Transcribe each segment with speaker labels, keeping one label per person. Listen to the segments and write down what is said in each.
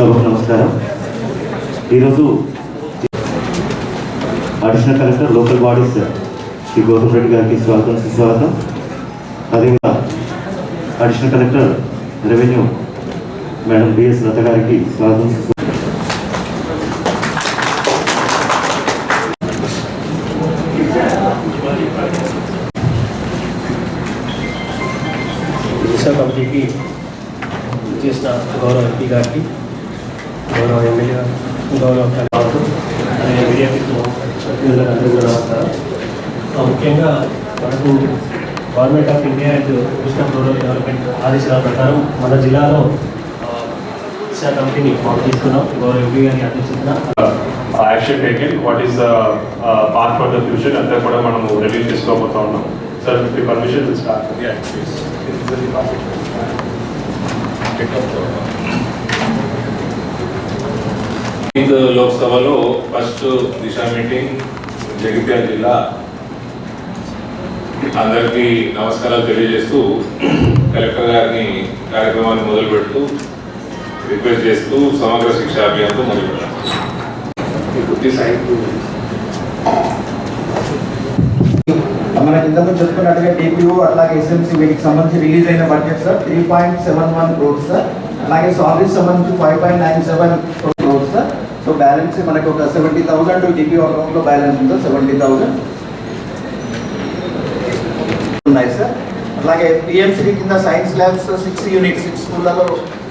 Speaker 1: సభకు నమస్కారం. ఈరోజు additional collector local bodies Shri Goutham Reddy గారికి స్వాగతం సుస్వాగతం. అదేవిధంగా additional collector revenue madam BS Latha గారికి స్వాగతం
Speaker 2: దిశ కమిటీకి చేసిన గౌరవ ఎంపీ గారికి గౌరవ మీడియా మిత్రులు, ప్రతినిధులకు అందరికీ కూడా ముఖ్యంగా మనకు government of India and minister rural development ఆదేశాల ప్రకారం మన జిల్లాలో దిశ కమిటీని మనం తీసుకున్నాం. గౌరవ ఎంపీ గారి అధ్యక్షతన.
Speaker 3: Action taken what is the part for the future అంతా కూడా మనం రిలీజ్ చేసుకోబోతా ఉన్నాం. సార్ మీ పర్మిషన్ స్టార్ట్
Speaker 4: ఇది లోక్సభలో ఫస్ట్ దిశ మీటింగ్ జగిత్యాల జిల్లా. అందరికీ నమస్కారాలు తెలియజేస్తూ కలెక్టర్ గారిని కార్యక్రమాన్ని మొదలు పెడుతూ రిక్వెస్ట్ చేస్తూ సమగ్ర శిక్ష అభియాన్తో మొదలు పెట్టాం
Speaker 5: మనకి ఇంతకుముందు చెప్పుకున్నట్టుగా డిపిఓ అట్లాగే ఎస్ఎంసీ వీటికి సంబంధించి రిలీజ్ అయిన budget sir three point seven one crores sir అలాగే సాలరీస్ సంబంధించి five point nine seven crores sir so balance మనకు ఒక సెవెంటీ థౌసండ్ జీపీ అకౌంట్లో బ్యాలెన్స్ ఉందో? సెవెంటీ థౌసండ్ ఉన్నాయి సార్ అలాగే పిఎంసీ కింద science labs six unit six స్కూళ్ళలో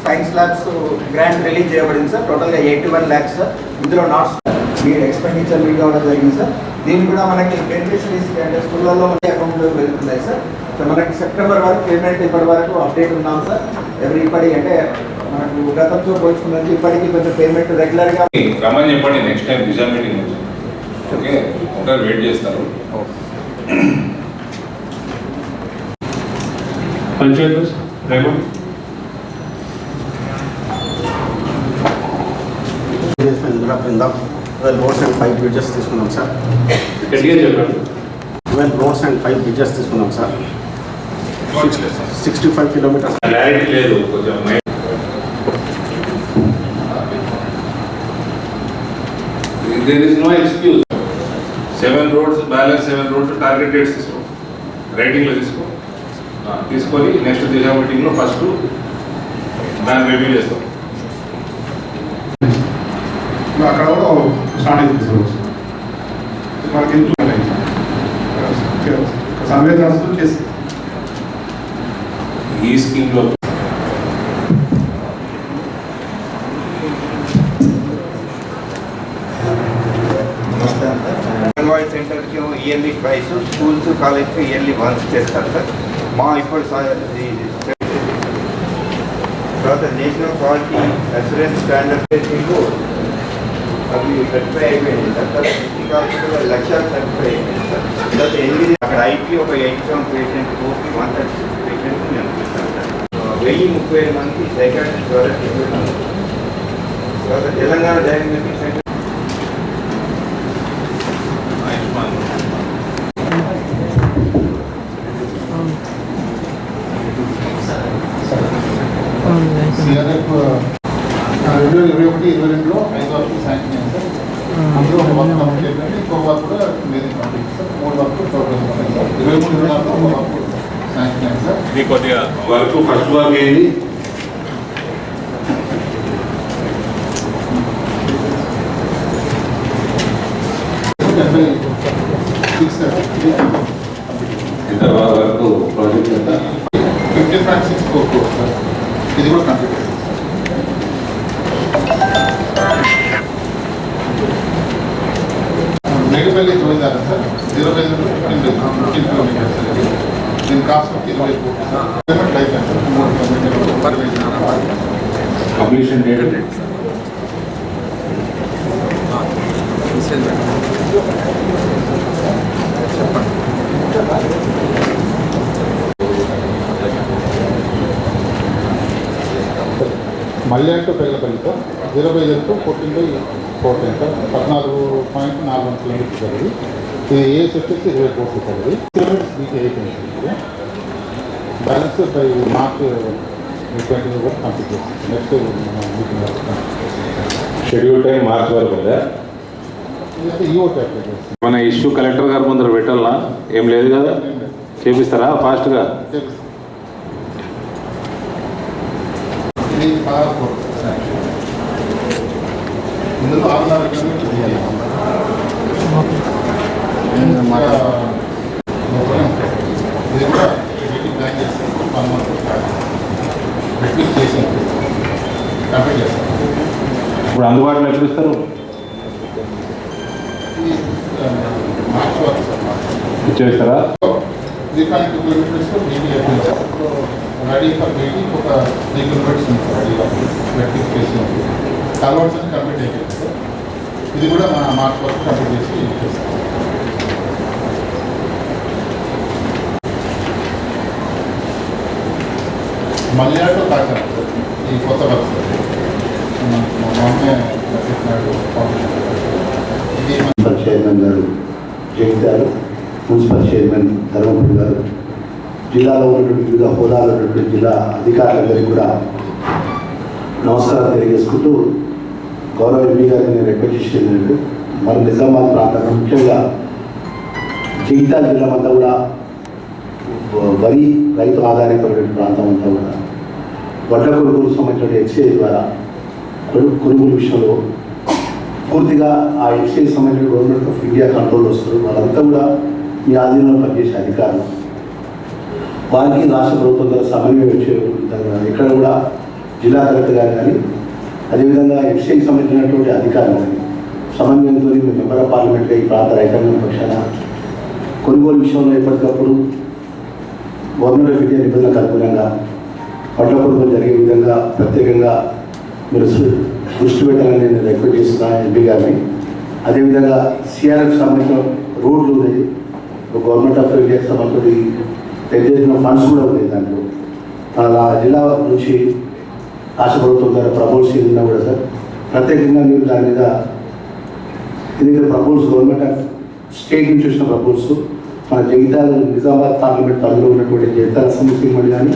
Speaker 5: సైన్స్ ల్యాబ్స్ గ్రాంట్ రిలీజ్ చేయబడింది సార్ టోటల్గా ఎయిటీ వన్ ల్యాక్స్ సార్ ఇందులో నాట్స్ మీ ఎక్స్పెండిచర్ మీట్ అవ్వడం జరిగింది సార్ దీన్ని కూడా మనకి బెనిఫిషరీస్ అంటే స్కూళ్ళలో మన అకౌంట్లో వెళ్తున్నాయి సార్ సో మనకి సెప్టెంబర్ వరకు పేమెంట్ ఇప్పటి వరకు అప్డేట్ ఉన్నాం సార్ ఎవరి ఇప్పటి అంటే మనకు గతంతో పోల్చుకున్నది ఇప్పటికీ కొంచెం పేమెంట్ రెగ్యులర్గా
Speaker 4: రమ్మని చెప్పండి నెక్స్ట్ టైం దిశ మీటింగ్ వచ్చి ఓకే ఉంటారు వెయిట్ చేస్తారు.
Speaker 3: Panchayat
Speaker 6: roads and five bridges తీసుకున్నాం sir. Twelve roads and five bridges తీసుకున్నాం సార్. Sixty five kilometres.
Speaker 4: లేదు కొంచెం there is no excuse seven roads balance seven roads target dates తీసుకో రైటింగ్లో తీసుకో. తీసుకొని నెక్స్ట్ దిశ మీటింగ్లో ఫస్ట్ దాన్ని రివ్యూ చేస్తాం.
Speaker 7: అక్కడ కూడా స్టార్ట్ అయింది సార్. మనకి సర్వే చేసి
Speaker 4: ఈ స్కీమ్లో
Speaker 8: అంగన్వాడీ సెంటర్కి ఇయర్లీ ప్రైస్ స్కూల్స్ కాలేజ్కి ఇయర్లీ వన్స్ చేస్తారు సార్. మా ఇప్పుడు తర్వాత national quality assurance standard testing అవి సర్టిఫై అయిపోయింది సార్. తర్వాత డిస్ట్రిక్ట్ లక్షలు సర్టిఫై అయిపోయింది సార్. తర్వాత ఎనిమిది అక్కడ ఐటీ ఒక eight seven patient OP one thirty six patient నేను చూస్తాను సార్. వెయ్యి ముప్పై ఐదు మందికి సైకాట్రిస్ట్ ద్వారా ట్రీట్మెంట్ తర్వాత Telangana diagnostic centre
Speaker 4: Ayushman
Speaker 7: CRF రెండు వేల ఇరవై ఒకటి ఇరవై రెండులో ఐదు వరకు శాంక్షన్ అయింది సార్ అందులో ఒక వర్క్ కంప్లీట్ అయిపోయింది ఇంకో వర్క్ కూడా లేదు కంప్లీట్ సార్ మూడు వర్క్ ప్రోగ్రెస్ ఉన్నాయి సార్ ఇరవై మూడు ఇరవై నాలుగులో ఒక వర్క్ శాంక్షన్ అయింది సార్
Speaker 4: ఇది కొద్దిగా వర్క్ ఫస్ట్ వర్క్ ఏంది? ఎంత వర్క్ ప్రాజెక్ట్ ఎంత?
Speaker 7: Fifty point six four crores sir. ఇది కూడా కంప్లీట్ అయింది. Mekapalli జోయిదారా sir? Zero by fifteen fifteen kilometres. దీని కాస్ట్ ఇరవై కోట్లు సార్.
Speaker 4: పబ్లిషన్ డేట్
Speaker 7: మల్యాక్టు పెళ్ళపల్లితో ఇరవై ఐదుతో ఫోర్టీన్ బై ఫోర్టీన్ పద్నాలుగు పాయింట్ నాలుగు వందల కిలోమీటర్స్ అది ఇది ఏ వచ్చేసి ఇరవై కోట్లు అది కిలోమీటర్స్ మీకు అయిపోయింది బ్యాలెన్స్ బై మార్క్ కంప్లీట్ చేస్తాం next meeting
Speaker 4: schedule time March వరకు ఉందా మన ఇష్యూ కలెక్టర్ గారి ముందర పెట్టాలా? ఏం లేదు కదా? చేపిస్తారా? ఫాస్ట్గా?
Speaker 7: ఇందులో ఆరున్నర కిలోమీటర్లు తీయాలి. ఇంకా లోపలే ఉంటాయి. ఇది కూడా మీటింగ్ ప్లాన్ చేస్తాం వన్ మంత్ మీటింగ్ చేసాం కంప్లీట్ చేస్తాం
Speaker 4: ఇప్పుడు అందుబాటులో
Speaker 7: మార్చ్
Speaker 4: ఇచ్చేస్తారా?
Speaker 7: రెడీ ఫర్ మీటింగ్ ఒక త్రీ కిలోమీటర్స్ ఉంది సార్ రెడీగా వెట్టింగ్ స్పేస్ ఉంది కలవర్స్ అని కంప్లీట్ అయిపోయింది సార్ ఇది కూడా మన మార్చ్ వరకు కంప్లీట్ చేసి ఇచ్చేస్తాం మల్యాడు కాకినాడ ఈ కొత్త వర్క్ సార్
Speaker 6: మున్సిపల్ చైర్మన్ గారు జగిత్యాలు మున్సిపల్ చైర్మన్ ధర్మపురి గారు. జిల్లాలో ఉన్నటువంటి వివిధ హోదాలో ఉన్నటువంటి జిల్లా అధికారులందరికీ కూడా నమస్కారం తెలియజేసుకుంటూ గౌరవ ఎంపీ గారిని నేను రిక్వెస్ట్ చేసినట్టు మన నిజామాబాద్ ప్రాంతంలో ముఖ్యంగా జగిత్యాల జిల్లా అంతా కూడా వరి రైతు ఆధారితమైన ప్రాంతం అంతా కూడా వడ్ల కొనుగోలు సంబంధించిన ఎక్సైజ్ ద్వారా కొనుగోలు విషయంలో పూర్తిగా ఆ ఎక్స్చేంజ్ సంబంధించిన గవర్నమెంట్ ఆఫ్ ఇండియా కంట్రోల్ వస్తారు. వాళ్ళంతా కూడా మీ ఆధీనంలో పనిచేసే అధికారులు. వారికి రాష్ట్ర ప్రభుత్వం ద్వారా సమన్వయం వచ్చే విధంగా ఇక్కడ కూడా జిల్లా కలెక్టర్ గారు కానీ అదేవిధంగా ఎక్స్చేంజ్ సంబంధించినటువంటి అధికారులు కానీ సమన్వయంతో మీ మెంబర్ ఆఫ్ పార్లమెంట్గా ఈ ప్రాంత రైతాంగం పక్షాన కొనుగోలు విషయంలో ఎప్పటికప్పుడు గవర్నమెంట్ ఆఫ్ ఇండియా నిబంధనలకు అనుగుణంగా పట్ల కొనుగోలు జరిగే విధంగా ప్రత్యేకంగా మీరు దృష్టి పెట్టాలని నేను రిక్వెస్ట్ చేస్తున్నాను ఎంపీ గారిని. అదేవిధంగా సిఆర్ఎఫ్ సంబంధించిన రోడ్లు ఉన్నాయి. గవర్నమెంట్ ఆఫ్ ఇండియాకి సంబంధించి పెద్ద ఫండ్స్ కూడా ఉన్నాయి దాంట్లో. అలా జిల్లా నుంచి రాష్ట్ర ప్రభుత్వం ద్వారా ప్రపోజ్ చేసినా కూడా సార్ ప్రత్యేకంగా మీరు దాని మీద ఇది ప్రపోజ్ గవర్నమెంట్ ఆఫ్ స్టేట్ నుంచి వచ్చిన ప్రపోజ్ మన జగితాల నిజామాబాద్ పార్లమెంట్ పరిధిలో ఉన్నటువంటి జగితాల అసెంబ్లీ సీట్ కానీ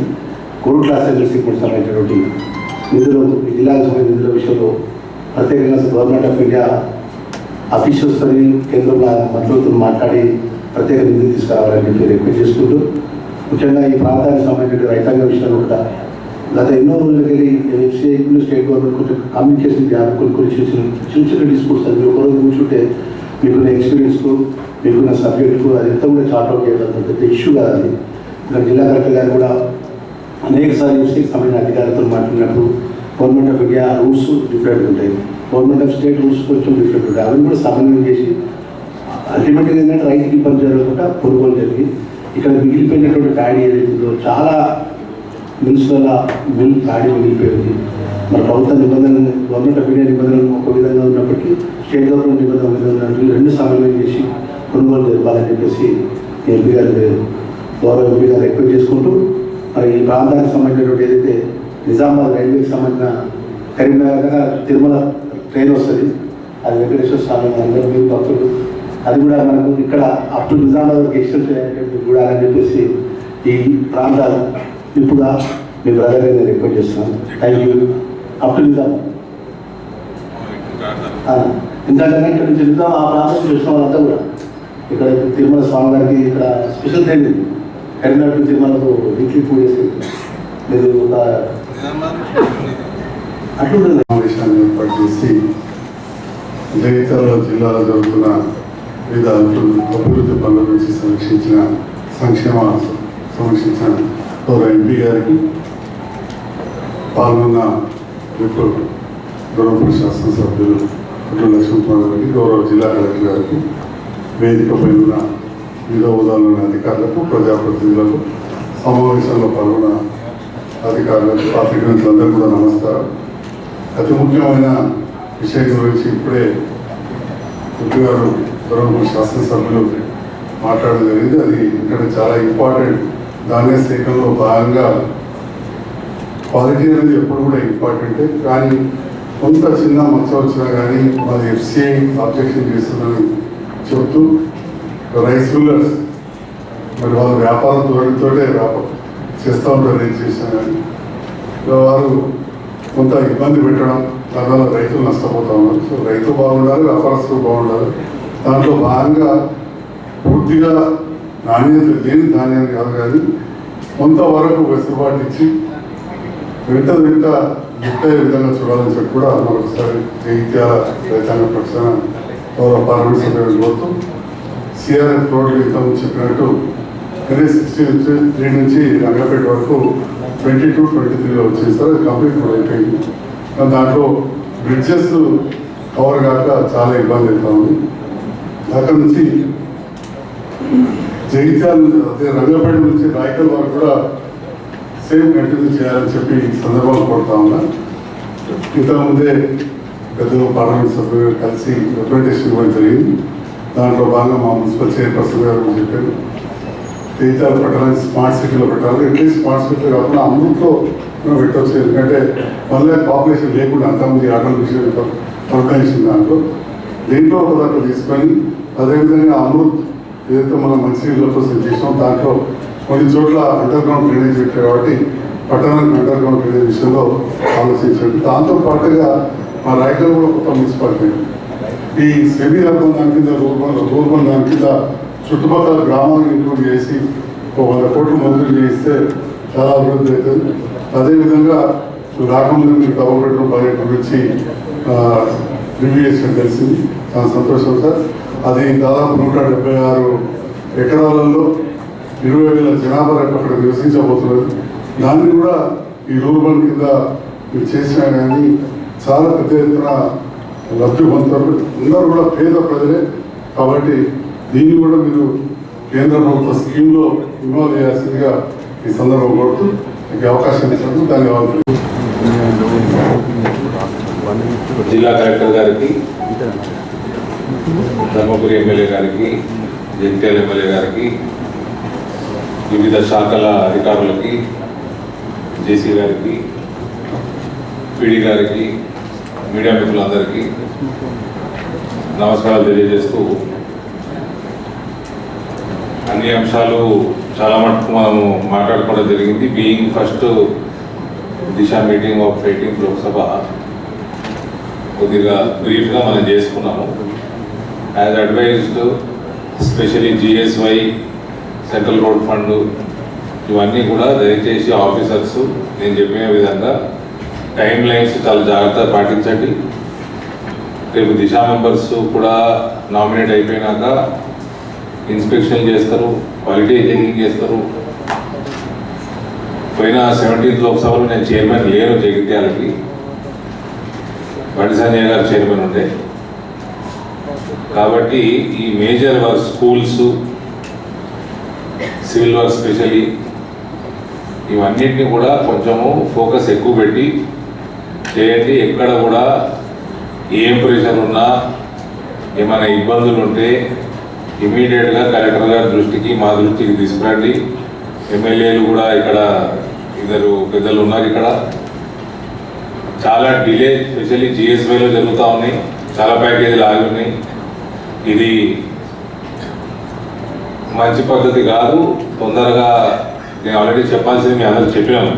Speaker 6: కోరుట్ల అసెంబ్లీ సీట్ సంబంధించినటువంటి నిధులు ఈ జిల్లాకు సంబంధించిన నిధుల విషయంలో ప్రత్యేకంగా గవర్నమెంట్ ఆఫ్ ఇండియా అఫీషియల్స్ కేంద్రంలో మంత్రులతో మాట్లాడి ప్రత్యేక నిధులు తీసుకురావాలని చెప్పి రిక్వెస్ట్ చేసుకుంటూ ముఖ్యంగా ఈ ప్రాంతానికి సంబంధించిన రైతాంగ విషయంలో కూడా గత ఎన్నో రోజులకి వెళ్ళి ఎఫ్సీఐ స్టేట్ గవర్నమెంట్ కొంచెం కమ్యూనికేషన్ గ్యాప్ కొన్ని కొన్ని చిన్న చిన్న చిన్న డిస్ప్యూట్స్ అది ఒక రోజు కూర్చుంటే మీకున్న ఎక్స్పీరియన్స్కు మీకున్న సబ్జెక్టుకు అది ఎంత కూడా చార్ట్ అవుట్ పెద్ద ఇష్యూ కాదు అది. ఇక్కడ జిల్లా కలెక్టర్ గారు కూడా అనేకసారి ఎఫ్సీకి సంబంధించిన అధికారులతో మాట్లాడినప్పుడు government of India rules different ఉంటాయి. గవర్నమెంట్ ఆఫ్ స్టేట్ రూల్స్ కొంచెం డిఫరెంట్ ఉంటాయి. అవన్నీ కూడా సమన్వయం చేసి అల్టిమేట్గా ఏంటంటే రైతుకి ఇబ్బంది జరగకుండా కొనుగోలు జరిగి ఇక్కడ మిగిలిపోయినటువంటి ప్యాడీ ఏదైతుందో చాలా మిల్స్ మిల్ ప్యాడీ మిగిలిపోయింది. మరి ప్రభుత్వ నిబంధన గవర్నమెంట్ ఆఫ్ ఇండియా నిబంధనలు ఒక విధంగా ఉన్నప్పటికీ స్టేట్ గవర్నమెంట్ నిబంధన విధంగా రెండు సమన్వయం చేసి కొనుగోలు జరపాలని చెప్పేసి ఎంపీ గారు గౌరవ ఎంపీ గారు రిక్వెస్ట్ చేసుకుంటూ మరి ఈ ప్రాంతానికి సంబంధించినటువంటి ఏదైతే నిజామాబాద్ రైల్వేకి సంబంధించిన కరీంనగర్ తిరుమల ట్రైన్ వస్తుంది. అది వెంకటేశ్వర స్వామి అందరూ మీ భక్తులు. అది కూడా మనకు ఇక్కడ అప్ టు నిజామాబాద్ ఎక్స్టెన్స్ కూడా అని చెప్పేసి ఈ ప్రాంతాలు ఇప్పుడు మీ బ్రదర్ నేను రిక్వెస్ట్ చేస్తున్నాను. Thank you up to Nizam ఆ, ఎందుకంటే ఇక్కడ నుంచి నిజాం ఆ ప్రాంతం చూసిన వాళ్ళంతా కూడా ఇక్కడ తిరుమల స్వామి గారికి ఇక్కడ స్పెషల్ ట్రైన్ ఉంది కరీంనగర్ తిరుమలతో తిరుమలకు వీక్లీ టూ డేస్ మీరు ఒక అటువంటి
Speaker 7: సమావేశాన్ని ఏర్పాటు చేసి జగిత్యాల జిల్లాలో జరుగుతున్న వివిధ అభివృద్ధి పనుల గురించి సమీక్షించిన సంక్షేమ సమీక్షించిన గౌరవ ఎంపీ గారికి పాల్గొన్న ఇప్పుడు గౌరవ శాసనసభ్యులు అటు లక్ష్మణ్ గారికి గౌరవ జిల్లా కలెక్టర్ గారికి వేదికపై ఉన్న వివిధ ఉదాహరణ అధికారులకు ప్రజాప్రతినిధులకు సమావేశంలో పాల్గొన్న అధికారులకు పాత్రికేయులందరూ కూడా నమస్కారం. అతి ముఖ్యమైన విషయం గురించి ఇప్పుడే ముఖ్య గారు గౌరవ శాసనసభ్యులు మాట్లాడడం జరిగింది. అది ఇక్కడ చాలా ఇంపార్టెంట్. ధాన్య సేకరణలో భాగంగా క్వాలిటీ అనేది ఎప్పుడు కూడా ఇంపార్టెంటే. కానీ కొంత చిన్న మచ్చ వచ్చినా కానీ మాది ఎఫ్సిఐ ఆబ్జెక్షన్ చేస్తుందని చెప్తూ రైస్ రూలర్స్ మరి వాళ్ళ వ్యాపారం ధోరణితోటే వ్యాపారం చేస్తూ ఉంటారు ఏం కానీ. వారు కొంత ఇబ్బంది పెట్టడం దానివల్ల రైతులు నష్టపోతా ఉన్నారు. సో రైతు బాగుండాలి వ్యాపారస్తులు బాగుండాలి. దాంట్లో భాగంగా పూర్తిగా నాణ్యత లేని ధాన్యాన్ని కాదు కానీ కొంతవరకు వెసులుబాటు ఇచ్చి వెంట వెంట లిఫ్ట్ విధంగా చూడాలని చెప్పి కూడా మరొకసారి జైత్యాల రైతాంగ పక్షాన గౌరవ పార్లమెంట్ సభ్యులు కోరుతూ సిఆర్ఎఫ్ రోడ్లు ఇంత చెప్పినట్టు అదే సిక్స్టీ త్రీ నుంచి రంగపేట వరకు ట్వంటీ టూ ట్వంటీ త్రీలో వచ్చింది సార్ అది కంప్లీట్ కూడా అయిపోయింది దాంట్లో బ్రిడ్జెస్ కవర్ కాక చాలా ఇబ్బంది అవుతా ఉంది. అక్కడ నుంచి జగిత్యాల అదే రంగపేట నుంచి రాయకల్ వరకు కూడా సేమ్ కంటిన్యూ చేయాలని చెప్పి సందర్భాలు కొడతా కోరుతా ఉన్నా. ఇంతకుముందే పెద్దలు పార్లమెంట్ సభ్యులు కలిసి రిప్రజెంటేషన్ ఇవ్వడం జరిగింది. దాంట్లో భాగంగా మా మున్సిపల్ చైర్పర్సన్ గారు చెప్పారు. జగిత్యాల ప్రకారం స్మార్ట్ సిటీలో పెట్టాలి. అట్లీస్ట్ స్మార్ట్ సిటీలో కాకుండా అమృత్లో మనం పెట్టవచ్చు. ఎందుకంటే మళ్ళీ పాపులేషన్ లేకుండా అంతమంది ఆటల విషయం పురకాయించింది దాంట్లో. దీంట్లో ఒక దాంట్లో తీసుకొని అదేవిధంగా అమృత్ ఏదైతే మనం మంచినీళ్ళ కోసం చేసాం దాంట్లో కొన్ని చోట్ల అండర్ గ్రౌండ్ డ్రైనేజ్ పెట్టారు కాబట్టి పట్టణానికి అండర్ గ్రౌండ్ డ్రైనేజ్ విషయంలో ఆలోచించండి. దాంతో పాటుగా మా రాయకల్ కూడా కొత్త మున్సిపాలిటీ. ఈ సెమీ అర్బన్ దాని కింద రూర్బన్ రూర్బన్ దాని కింద చుట్టుపక్కల గ్రామాలను ఇంక్లూడ్ చేసి ఒక వంద కోట్లు మంజూరు చేస్తే చాలా అభివృద్ధి అవుతుంది. అదేవిధంగా రాకముందు మీరు డబుల్ ప్రాజెక్ట్ గురించి రివ్యూ చేసిన తెలిసింది. చాలా సంతోషం సార్. అది దాదాపు నూట డెబ్బై ఆరు ఎకరాలలో ఇరవై వేల జనాభా రేపు అక్కడ నివసించబోతున్నారు. దాన్ని కూడా ఈ రూర్బన్ కింద మీరు చేసినా కానీ చాలా పెద్ద ఎత్తున లబ్ధి పొందుతారు అందరూ కూడా పేద ప్రజలే కాబట్టి దీన్ని కూడా మీరు కేంద్ర ప్రభుత్వ స్కీమ్లో ఇన్వాల్వ్ చేయాల్సిందిగా ఈ సందర్భం కోరుతూ మీకు అవకాశం ఇచ్చినందుకు ధన్యవాదాలు.
Speaker 4: జిల్లా కలెక్టర్ గారికి ధర్మపురి ఎమ్మెల్యే గారికి జంత్యాల ఎమ్మెల్యే గారికి వివిధ శాఖల అధికారులకి జేసీ గారికి పిడి గారికి మీడియా మిత్రులందరికీ నమస్కారాలు తెలియజేస్తూ అన్ని అంశాలు చాలా మటుకు మనము మాట్లాడుకోవడం జరిగింది. Being first Disha meeting of eighteenth Lok Sabha కొద్దిగా బ్రీఫ్గా మనం చేసుకున్నాము. As advised specially GSY central road fund ఇవన్నీ కూడా దయచేసి ఆఫీసర్స్ నేను చెప్పిన విధంగా టైం లైన్స్ చాలా జాగ్రత్తగా పాటించండి. రేపు దిశా మెంబర్స్ కూడా నామినేట్ అయిపోయినాక ఇన్స్పెక్షన్ చేస్తారు క్వాలిటీ చెకింగ్ చేస్తారు. పోయిన సెవెంటీన్త్ లోక్సభలో నేను చైర్మన్ లేను జగిత్యాలకి. బండి సంజయ్ గారు చైర్మన్ ఉండే. కాబట్టి ఈ major work schools civil work specially ఇవన్నిటిని కూడా కొంచెము ఫోకస్ ఎక్కువ పెట్టి చేయండి. ఎక్కడ కూడా ఏం ప్రెషర్ ఉన్నా ఏమైనా ఇబ్బందులు ఉంటే ఇమీడియట్గా కలెక్టర్ గారి దృష్టికి మా దృష్టికి తీసుకురండి. ఎమ్మెల్యేలు కూడా ఇక్కడ ఇద్దరు పెద్దలు ఉన్నారు ఇక్కడ. చాలా డిలే స్పెషల్లీ జిఎస్వైలో జరుగుతూ ఉన్నాయి. చాలా ప్యాకేజీలు ఆగి ఉన్నాయి. ఇది మంచి పద్ధతి కాదు. తొందరగా నేను ఆల్రెడీ చెప్పాల్సింది మీ అందరూ చెప్పినాను.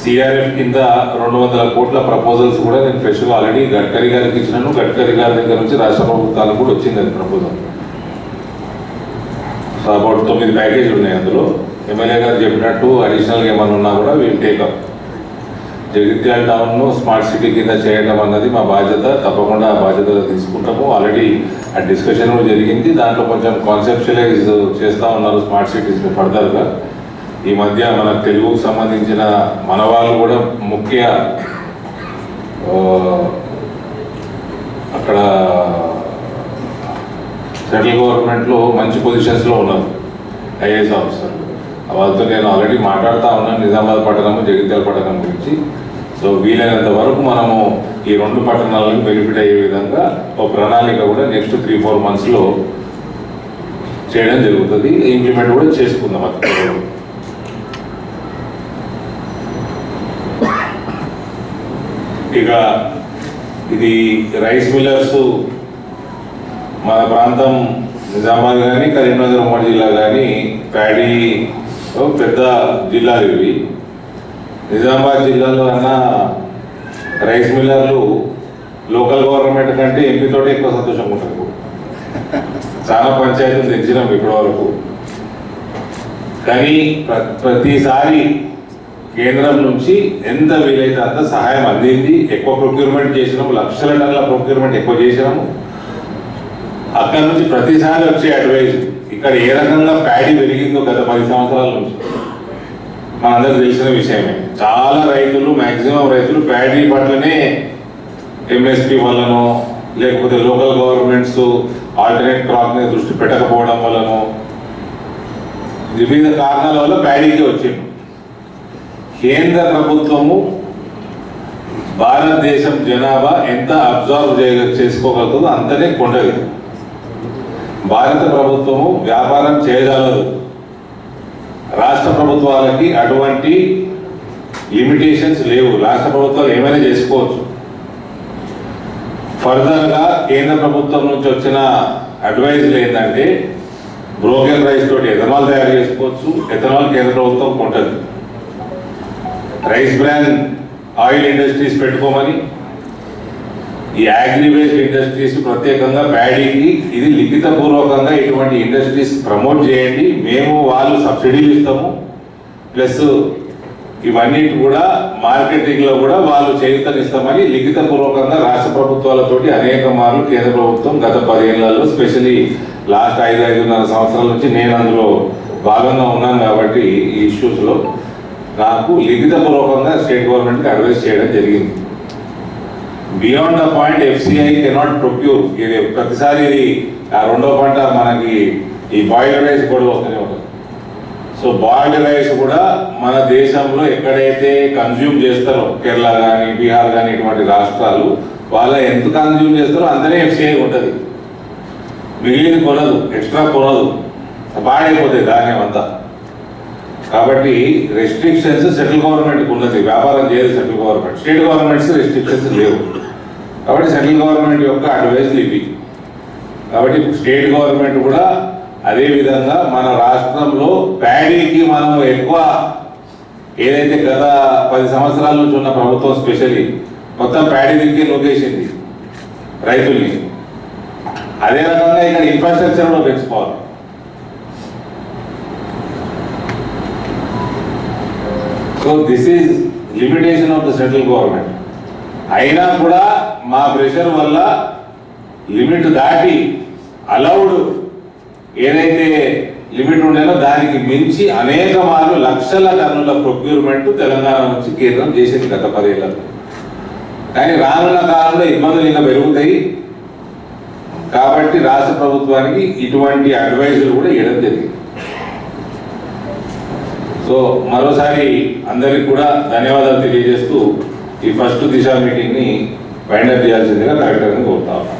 Speaker 4: సిఆర్ఎఫ్ కింద రెండు వందల కోట్ల ప్రపోజల్స్ కూడా నేను ఫ్రెష్గా ఆల్రెడీ గడ్కరీ గారికి ఇచ్చినాను. గడ్కరీ గారి దగ్గర నుంచి రాష్ట్ర ప్రభుత్వాలకు కూడా వచ్చింది అది ప్రపోజల్. అబౌట్ తొమ్మిది ప్యాకేజీలు ఉన్నాయి అందులో. ఎమ్మెల్యే గారు చెప్పినట్టు అడిషనల్గా ఏమైనా ఉన్నా కూడా వీల్ టేకప్ జగిత్యాల టౌన్ను స్మార్ట్ సిటీ కింద చేయడం అన్నది మా బాధ్యత. తప్పకుండా ఆ బాధ్యత తీసుకుంటాము. ఆల్రెడీ ఆ డిస్కషన్ కూడా జరిగింది. దాంట్లో కొంచెం కాన్సెప్షువలైజ్ చేస్తూ ఉన్నారు స్మార్ట్ సిటీస్ని ఫర్దర్గా ఈ మధ్య మన తెలుగుకు సంబంధించిన మన వాళ్ళు కూడా ముఖ్య అక్కడ సెంట్రల్ గవర్నమెంట్లో మంచి పొజిషన్స్లో ఉన్నారు ఐఏఎస్ ఆఫీసర్ వాళ్ళతో నేను ఆల్రెడీ మాట్లాడుతూ ఉన్నాను. నిజామాబాద్ పట్టణము జగిత్యాల పట్టణం గురించి. సో వీలైనంత వరకు మనము ఈ రెండు పట్టణాలను బెనిఫిట్ అయ్యే విధంగా ఒక ప్రణాళిక కూడా నెక్స్ట్ త్రీ ఫోర్ మంత్స్లో చేయడం జరుగుతుంది. ఇంప్లిమెంట్ కూడా చేసుకుందాం అక్కడ. ఇక ఇది రైస్ మిల్లర్స్ మన ప్రాంతం నిజామాబాద్ కానీ కరీంనగర్ ఉమ్మడి జిల్లా కానీ ప్యాడీ పెద్ద జిల్లాలు ఇవి. నిజామాబాద్ జిల్లాలో అన్న రైస్ మిల్లర్లు లోకల్ గవర్నమెంట్ కంటే ఎంపీతోటే ఎక్కువ సంతోషంగా ఉంటారు చాలా పంచాయతీలు తెచ్చినాం ఇప్పటి వరకు. కానీ ప్రతిసారి కేంద్రం నుంచి ఎంత వీలైతే అంత సహాయం అందింది ఎక్కువ ప్రొక్యూర్మెంట్ చేసినాము లక్షల టన్నుల ప్రొక్యూర్మెంట్ ఎక్కువ చేసినాము. అక్కడ నుంచి ప్రతిసారి వచ్చే అడ్వైజ్ ఇక్కడ ఏ రకంగా ప్యాడీ పెరిగిందో గత పది సంవత్సరాల నుంచి. మనందరికి తెలిసిన విషయమే. చాలా రైతులు మ్యాక్సిమం రైతులు ప్యాడీ పట్లనే ఎంఎస్పి వల్లనో లేకపోతే లోకల్ గవర్నమెంట్స్ ఆల్టర్నేట్ క్రాప్ మీద దృష్టి పెట్టకపోవడం వల్లనో వివిధ కారణాల వల్ల ప్యాడీకి వచ్చింది. కేంద్ర ప్రభుత్వము భారతదేశం జనాభా ఎంత అబ్జర్వ్ చేయ చేసుకోగలుగుతుందో అంతనే కొండది భారత ప్రభుత్వము వ్యాపారం చేయగలదు. రాష్ట్ర ప్రభుత్వాలకి అటువంటి లిమిటేషన్స్ లేవు. రాష్ట్ర ప్రభుత్వాలు ఏమైనా చేసుకోవచ్చు. ఫర్దర్గా కేంద్ర ప్రభుత్వం నుంచి వచ్చిన అడ్వైజులు ఏంటంటే బ్రోకెన్ రైస్ తోటి ఎథనాల్ తయారు చేసుకోవచ్చు. ఎథనాల్ కేంద్ర ప్రభుత్వం ఉంటుంది రైస్ బ్రాన్ ఆయిల్ ఇండస్ట్రీస్ పెట్టుకోమని ఈ అగ్రిబేస్డ్ ఇండస్ట్రీస్ ప్రత్యేకంగా ప్యాడీకి ఇది లిఖిత పూర్వకంగా ఇటువంటి ఇండస్ట్రీస్ ప్రమోట్ చేయండి. మేము వాళ్ళు సబ్సిడీలు ఇస్తాము. ప్లస్ ఇవన్నీ కూడా మార్కెటింగ్లో కూడా వాళ్ళు చేయుతనిస్తామని లిఖిత పూర్వకంగా రాష్ట్ర ప్రభుత్వాలతోటి అనేక మార్లు కేంద్ర ప్రభుత్వం గత పదేళ్ళలో స్పెషలీ లాస్ట్ ఐదు ఐదున్నర సంవత్సరాల నుంచి నేను అందులో భాగంగా ఉన్నాను కాబట్టి ఈ ఇష్యూస్లో నాకు లిఖిత పూర్వకంగా స్టేట్ గవర్నమెంట్కి అడ్వైస్ చేయడం జరిగింది. Beyond the point FCI cannot procure ఇది ప్రతిసారి ఇది ఆ రెండో పంట మనకి ఈ బాయిల్డ్ రైస్ కూడా వస్తూనే ఉంటుంది. సో బాయిల్డ్ రైస్ కూడా మన దేశంలో ఎక్కడైతే కన్జ్యూమ్ చేస్తారో కేరళ కానీ బీహార్ కానీ ఇటువంటి రాష్ట్రాలు వాళ్ళ ఎంత కన్జ్యూమ్ చేస్తారో అంతనే ఎఫ్సిఐ ఉంటుంది. మిగిలిన కొనదు ఎక్స్ట్రా కొనదు. పాడైపోతుంది ధాన్యం అంతా. కాబట్టి రెస్ట్రిక్షన్స్ సెంట్రల్ గవర్నమెంట్కి ఉన్నది. వ్యాపారం చేయదు central government state governments restrictions లేవు. కాబట్టి సెంట్రల్ గవర్నమెంట్ యొక్క అడ్వైజ్లు ఇవి కాబట్టి స్టేట్ గవర్నమెంట్ కూడా అదే విధంగా మన రాష్ట్రంలో ప్యాడీకి మనం ఎక్కువ ఏదైతే గత పది సంవత్సరాల నుంచి ఉన్న ప్రభుత్వం స్పెషల్లీ మొత్తం ప్యాడీ దిక్కి నొక్కేసింది రైతుల్ని. అదే రకంగా ఇక్కడ ఇన్ఫ్రాస్ట్రక్చర్ కూడా పెంచుకోవాలి. So this is limitation of the central government అయినా కూడా మా ప్రెషర్ వల్ల లిమిట్ దాటి అలౌడ్ ఏదైతే లిమిట్ ఉండేదో దానికి మించి అనేక మార్లు లక్షల టన్నుల ప్రొక్యూర్మెంట్ తెలంగాణ నుంచి కేంద్రం చేసింది గత పదేళ్ళలో కానీ రానున్న కాలంలో ఇబ్బందులు ఇంకా పెరుగుతాయి. కాబట్టి రాష్ట్ర ప్రభుత్వానికి ఇటువంటి అడ్వైజులు కూడా ఇవ్వడం జరిగింది. సో మరోసారి అందరికి కూడా ధన్యవాదాలు తెలియజేస్తూ ఈ ఫస్ట్ దిశ మీటింగ్ని వైండప్ చేయాల్సిందిగా కలెక్టర్ని కోరుతా ఉన్నాను